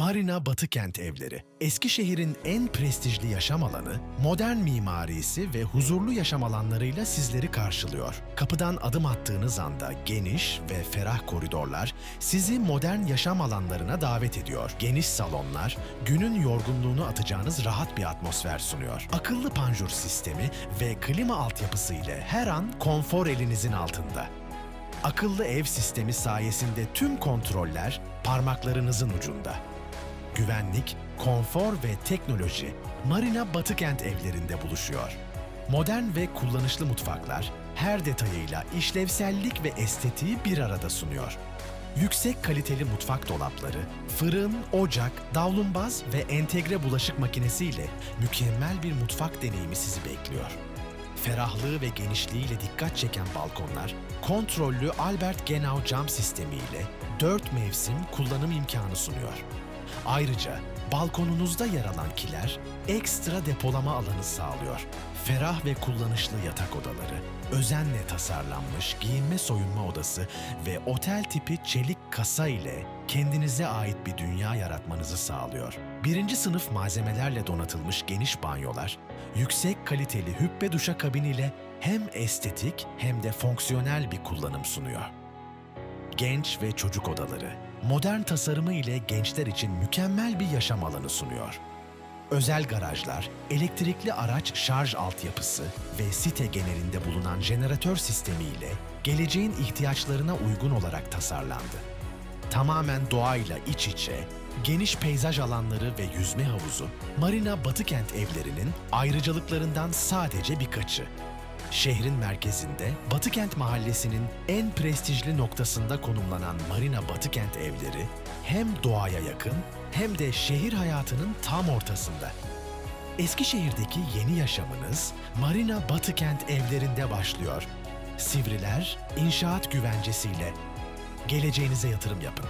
Marina Batıkent Evleri, Eskişehir'in en prestijli yaşam alanı, modern mimarisi ve huzurlu yaşam alanlarıyla sizleri karşılıyor. Kapıdan adım attığınız anda geniş ve ferah koridorlar sizi modern yaşam alanlarına davet ediyor. Geniş salonlar, günün yorgunluğunu atacağınız rahat bir atmosfer sunuyor. Akıllı panjur sistemi ve klima altyapısı ile her an konfor elinizin altında. Akıllı ev sistemi sayesinde tüm kontroller parmaklarınızın ucunda. Güvenlik, konfor ve teknoloji Marina Batıkent evlerinde buluşuyor. Modern ve kullanışlı mutfaklar her detayıyla işlevsellik ve estetiği bir arada sunuyor. Yüksek kaliteli mutfak dolapları, fırın, ocak, davlumbaz ve entegre bulaşık makinesi ile mükemmel bir mutfak deneyimi sizi bekliyor. Ferahlığı ve genişliğiyle dikkat çeken balkonlar, kontrollü Albert Genau cam sistemi ile 4 mevsim kullanım imkanı sunuyor. Ayrıca balkonunuzda yer alan kiler ekstra depolama alanı sağlıyor. Ferah ve kullanışlı yatak odaları, özenle tasarlanmış giyinme soyunma odası ve otel tipi çelik kasa ile kendinize ait bir dünya yaratmanızı sağlıyor. Birinci sınıf malzemelerle donatılmış geniş banyolar, yüksek kaliteli hüppe duşakabiniyle hem estetik hem de fonksiyonel bir kullanım sunuyor genç ve çocuk odaları, modern tasarımı ile gençler için mükemmel bir yaşam alanı sunuyor. Özel garajlar, elektrikli araç şarj altyapısı ve site genelinde bulunan jeneratör sistemi ile geleceğin ihtiyaçlarına uygun olarak tasarlandı. Tamamen doğayla iç içe, geniş peyzaj alanları ve yüzme havuzu, Marina Batıkent evlerinin ayrıcalıklarından sadece birkaçı. Şehrin merkezinde Batıkent Mahallesi'nin en prestijli noktasında konumlanan Marina Batıkent evleri hem doğaya yakın hem de şehir hayatının tam ortasında. Eskişehir'deki yeni yaşamınız Marina Batıkent evlerinde başlıyor. Sivriler inşaat güvencesiyle geleceğinize yatırım yapın.